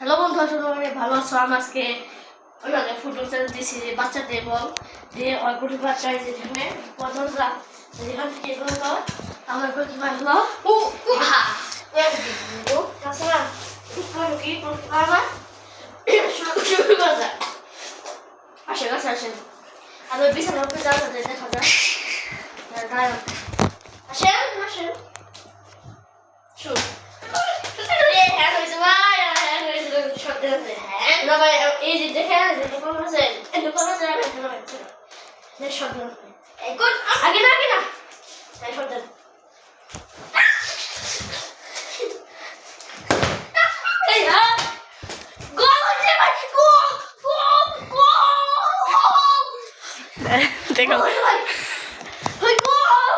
Hello বন্ধু আসলে অনেক ভালো আছো। আমি আজকে ওইভাবে ফুটবল চ্যানেল দিয়েছি যে বাচ্চাদের বল যে অল্পটি বাচ্চা যেখানে পঞ্চাশরা যেখান থেকে এগুলো আমার উপর কি ভালো ও হা তাছাড়া আমি কি শুরু করা যায় আসেন আমি বিছানার উপরে যায় দেখা যায় দাঁড়ান আসেন আসেন শুন হ্যাঁ হয়েছে ভাই হ্যাঁ হয়েছে সত্যি আছে হ্যাঁ না ভাই এই যে দেখে দোকান আছে দোকান আছে আমি এখানে হয়েছে শব্দ এখন আগে না আগে না। তাই গোল দেখো। গোল ভাই ভাই গোল।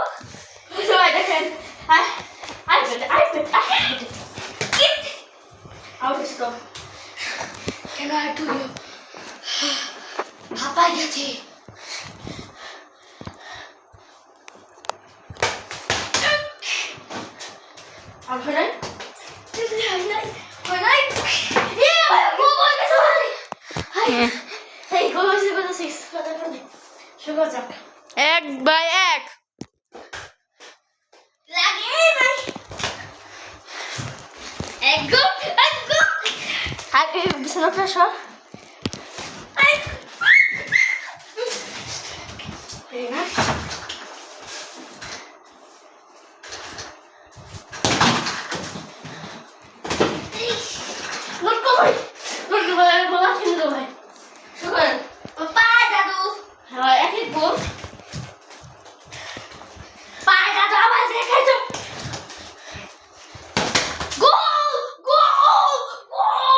ভাই দেখেন। I I pet I pet I pet out stop কেন একটু ভাপাই গেছি আউট হয়ে নাই হয় নাই হয় নাই এ ভাই গোল গোল গেছে ভাই হাই এই গোল হয়েছে গোল সিক্স কথা বলি শুরু যাক এক বাই এক লাগে ভাই এক গোল এক গোল আর এই বিছানা প্রেশার এই না নোট কো ভাই নোট কো ভাই বলা কিন্তু ভাই শুনুন পায় দাদু হ্যাঁ এক এক গোল পায় দাদু আবার দেখাই তো গোল গোল গোল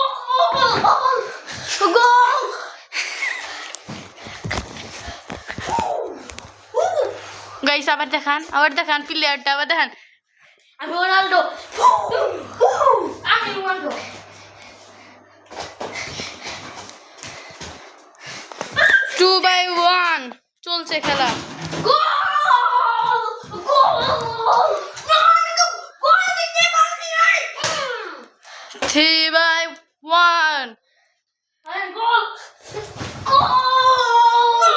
গোল গাইস আবার দেখান আবার দেখান প্লেয়ারটা আবার দেখান আমি রোনাল্ডো আমি রোনাল্ডো টু বাই ওয়ান চলছে খেলা থ্রি বাই ওয়ান আরে গোল গোল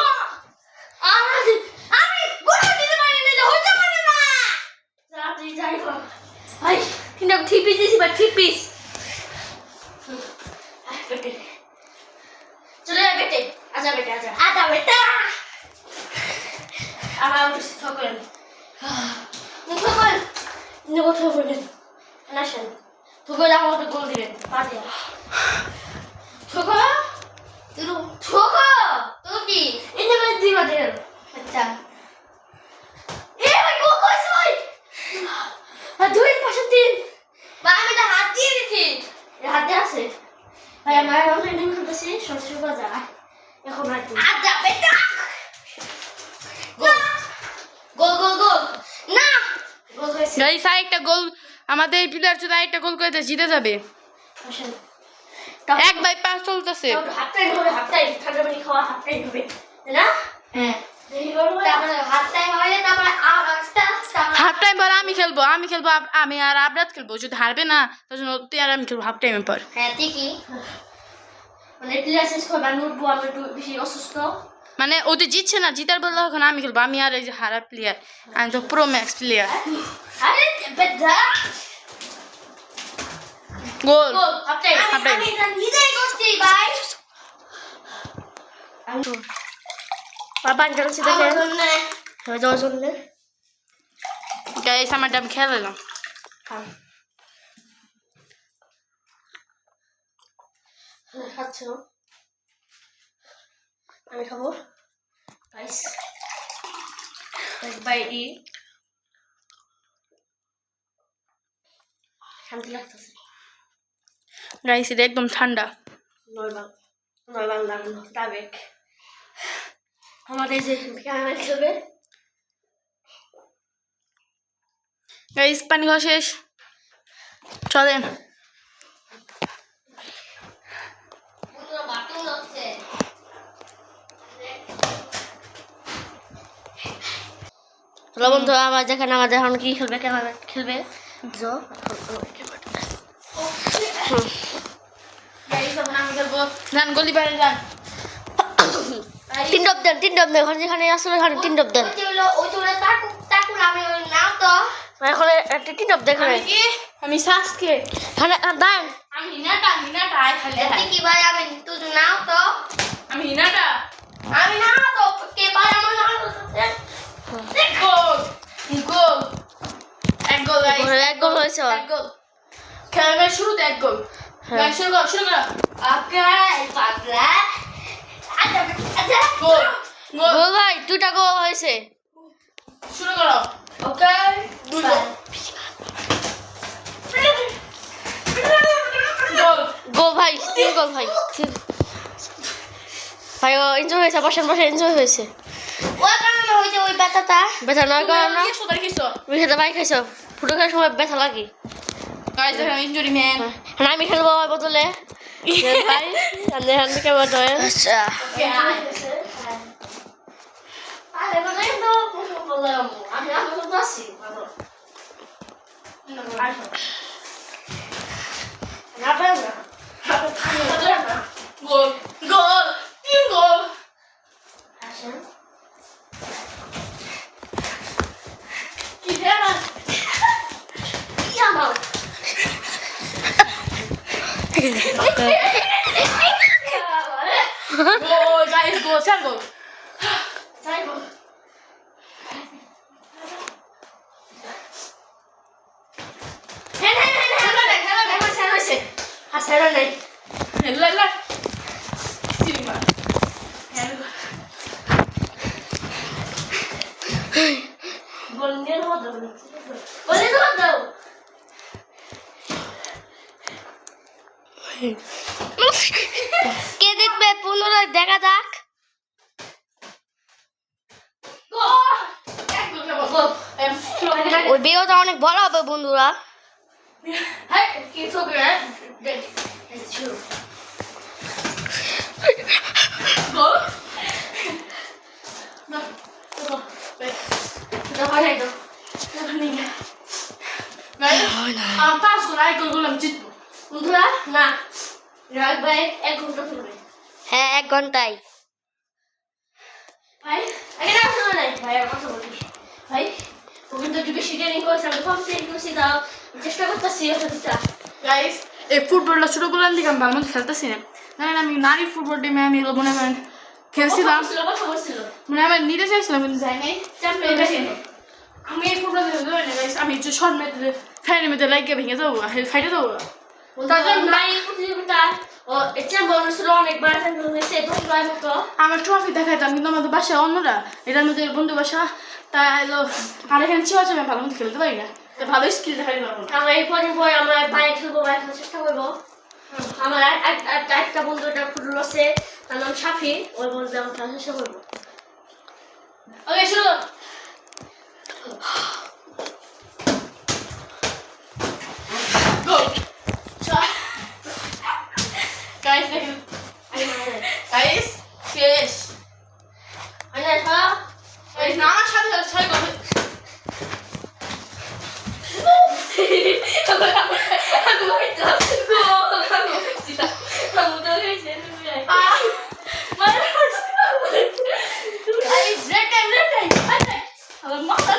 আমি আমি গোল দিতে পারি না যে হইতে পারে না তাড়াতাড়ি যাই হোক ভাই কিন্তু থ্রি পিস দিছি বা থ্রি চলে যা বেটে আজা বেটে আজা আজা বেটা আমার উঠে ঠকেন মুখ ঠকেন মুখ ঠকেন আসেন ঠকে আমাকে গোল দিবেন পাঁচে ঠকা তুই ঠকা তো কি এটা মানে দিবা দেন আচ্ছা এ ভাই গোল কইছ ভাই আর দুই পাশে তিন ভাই আমি তো হাত দিয়ে দিছি এ হাত দিয়ে আছে ভাই আমার অনলাইন গেম খেলতেছি সরস্বতী বাজার এখন আর তুই আচ্ছা বেটা গোল গোল গোল না হয়েছে গাইস গোল আমাদের এই প্লেয়ার যদি আরেকটা গোল করে জিতে যাবে। এক বাই পাঁচ চলতেছে। হাফ টাইম হ্যাঁ। পর আমি খেলব আমি খেলব আমি আর আবরাত খেলব। যদি হারবে না তার জন্য তুই আর আমি খেলব হাফ টাইমের পর। হ্যাঁ ঠিকই। মানে প্লেয়ার শেষ করবে আমি উঠবো আমি একটু বেশি অসুস্থ। মানে ওদের জিতছে না জিতার বললে এখন আমি খেলব। আমি আর এই যে হারা প্লেয়ার আমি তো প্রো ম্যাক্স প্লেয়ার আরে বেদা গোল Half time. আমি এটা নিজেই করছি ভাই বাবা জানছি দেখেন হয়ে যাওয়ার জন্য গাইস আমার ডাম খেলালাম খাচ্ছ? আমি খাব। গাইস বাই শান্তি লাগতেছে। গাইস এটা একদম ঠান্ডা। নর্মাল নর্মাল লাগল ডাবেক আমাদের যে ক্যামেরা খেলবে গাইস পানি খাওয়া শেষ। চলেন। বন্ধু আমার যেখানে আমাদের এখন কি খেলবে ক্যামেরা খেলবে? জো যান গলি বাইরে যান। তিন ডব দেন তিন ডব দেন। ওখানে যেখানে আসলে ওখানে তিন ডব দেন। এখন একটা তিন ডব দেন এখানে আমি কি? আমি শাসকে এখানে দেন আমি খালি কি ভাই আমি তুই নাও তো আমি হিনাটা আমি না তো কে ভাই আমার নাও তো গোল গোল এক গোল guys। এক গোল হয়েছে ওর। এক গোল খেলার শুরুতে এক গোল হ্যাঁ। শুরু করো শুরু করো পাগলা। আচ্ছা আচ্ছা গোল। গোল। ভাই দুটা গোল হয়েছে। শুরু করো। ওকে দুই গোল। গোল। গোল ভাই তিন গোল ভাই তিন- ভাই ও এনজয় হয়েছে বসেন বসেন এনজয় হয়েছে। ওই কারণে হয়েছে ওই ব্যথাটা ব্যথা নয় কারণ না কিছু তার কিছু তুমি খেতে ভাই খাইছো? ফুটো খাওয়ার সময় ব্যথা লাগে। গাইস দেখেন ইনজুরি ম্যান হ্যাঁ আমি খেলব আমার বদলে। ভাই সামনে সামনে কেমন হয় আচ্ছা। আরে মানে তো বললাম আমি আমি তো আসি না পারো না গোল গোল তিন গোল আসেন কি দেনা ইয়ামাও গোল গাইস গোল চার গোল যাইবো হ্যাঁ হ্যাঁ হ্যাঁ হ্যাঁ হ্যাঁ হ্যাঁ হ্যাঁ হয়েছে আর ছেড়ে নেই লা লা সিনেমা বন্ধের মতো বলে দাও দাও কে দেখবে পুনরায় দেখা যাক ওই ভিডিওটা অনেক বড় হবে বন্ধুরা হ্যাঁ হ্যাঁ বন্ধুরা না রাগ ভাই এক ঘণ্টা চলবে হ্যাঁ এক ঘন্টায় ভাই আগে না শোনো নাই ভাই আর কথা বলি ভাই থেকে বেশি ট্রেনিং করেছে আমি কম ট্রেনিং করছি তাও চেষ্টা করতেছি ওটা গাইস এই ফুটবলটা ছোটগুলো দিকে আমি ভালো মতো খেলতেছি না জানেন আমি নারী ফুটবল টিমে আমি এগুলো মনে করেন খেলছিলাম ছিল কথা বলছিল মানে আমি নিতে চাইছিলাম কিন্তু যাই নাই আমি এই ফুটবল খেলতে পারি না গাইস আমি যে শর্ট মেতে ফ্যানের মধ্যে লাগিয়ে ভেঙে যাব ফাইটে যাব আমার ট্রফি দেখাইতাম কিন্তু আমাদের বাসায় অন্যরা। এটার মধ্যে বন্ধু বাসা। তা এলো আর এখানে ছিল আমি ভালো মতো খেলতে পারি না। তো ভালো স্কিল দেখাই পারব আমরা এই পরে পরে আমরা বাইক খেলব খেলার চেষ্টা করব। আমার এক- এক- এক- একটা বন্ধু একটা ফুটবল আছে তার নাম সাফি ওই বন্ধু আমার খেলার চেষ্টা করব। ওকে শুরু গোল গাইস দেখুন গাইস শেষ মানে ধরো গাইস না আমার সাথে সাথে ছয় goal ah guys red time red time আমার মাথা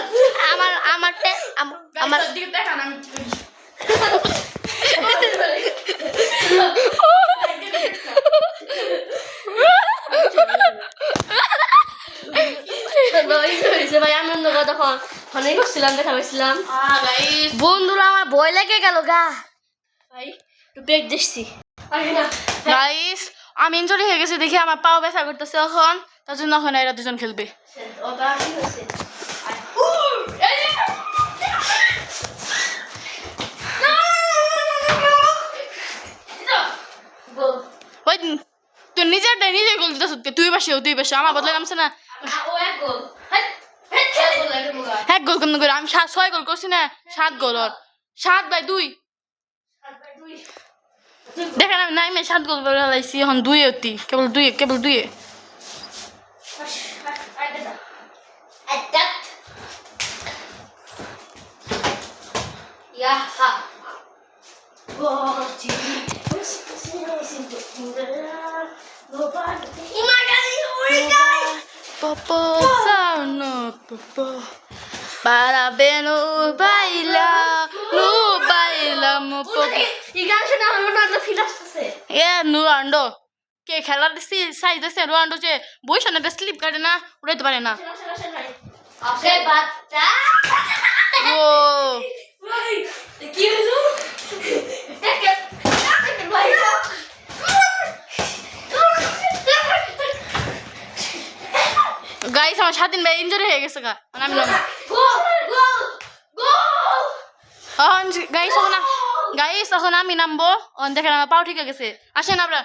আমার আমারটা আম- আমার আমার দিকে দেখান আমি ভাই আনন্দ করে তখন অনেক করছিলাম দেখা পাইছিলাম। বন্ধুরা আমার ভয় লেগে গেল গা। ভাই একটু ব্রেক দিচ্ছি। গাইস আমি ইনজুরি হয়ে গেছি দেখি আমার পাও ব্যথা করতেছে এখন। তার জন্য এখন এরা দুজন খেলবে। তুই নিজের নিজে গোল দিতেছ তুই পাশে তুই পাশে আমার বদলে নামছে না ও এক গোল হ্যাঁ হ্যাঁ খেল গোল লাগে গোল এক গোল কেমন করে আমি সাত ছয় গোল করছি না সাত গোল ওর। সাত বাই দুই। দেখেন আমি নাই সাত গোল করে এখন দুই অতি। কেবল দুই কেবল দুই। Attack. Yaha. Oh, gee. Nobody. My god, he's already died. Popo sano popo Para beno baila no baila mo এই গান শুনে আমার রোনাল্ডো ফিল আসতেছে এ নু আন্ডো কে খেলার দিছি সাইজ দিছে রোনাল্ডো যে বই শোনাতে স্লিপ কাটে না উড়াইতে পারে না ও ভাই কি হলো দেখেন দেখেন ভাই গাইস আমার স্বাধীন ভাই ইনজুরি হয়ে গেছে গা। মানে আমি এখন গাইস এখন গাইস এখন আমি নামবো। অন দেখেন আমার পাও ঠিক হয়ে গেছে। আসেন আপনারা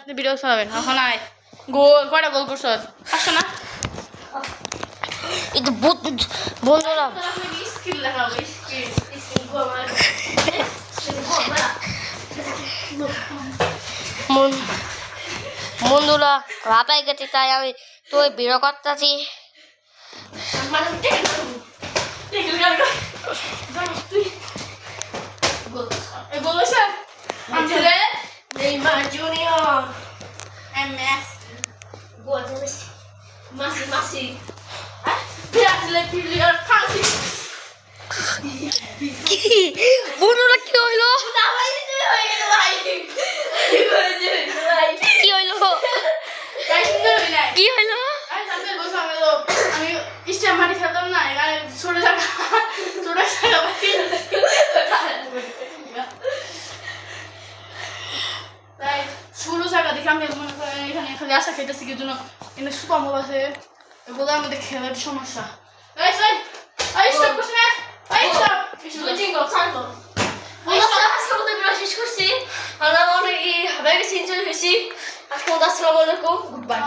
আপনি ভিডিও চালাবেন এখন আয়। গোল কয়টা গোল করছ? আসো না। এই তো বন্ধুরা। বন্ধুরা রাতাই গেছে তাই আমি তুই বিরো করতেছি দেখেন দেখেন গান তুই গোল এই গোল হয়েছে আনছিলে Neymar junior MS goal Messi মাসি মাসি বিরাটলে প্লেয়ার ফ্রান্সিস কি? বন্ধুরা কি হইল না ভাই দিতে হয়ে গেল ভাই ভাই কি হইল গাইস সুন্দর হইলে কি হইল আমি সামনে বসে আমি তো আমি স্টেম মাটি খেলতাম না এখানে ছোট জায়গা ছোট জায়গা বাকি তাই ছোট জায়গা দেখে আমি মনে করেন এখানে খালি আশা খেতেছি কি জন্য কিন্তু সুপার মোবাইল আছে এগুলো আমাদের খেলার সমস্যা গাইস এই এই স্টপ করছ না এই স্টপ শুটিং গো সাইকো আমরা আজকে মতো শেষ করছি আমরা অনেক এই হবে গেছি এনজয় হয়েছি আজকে আসসালামু আলাইকুম গুড বাই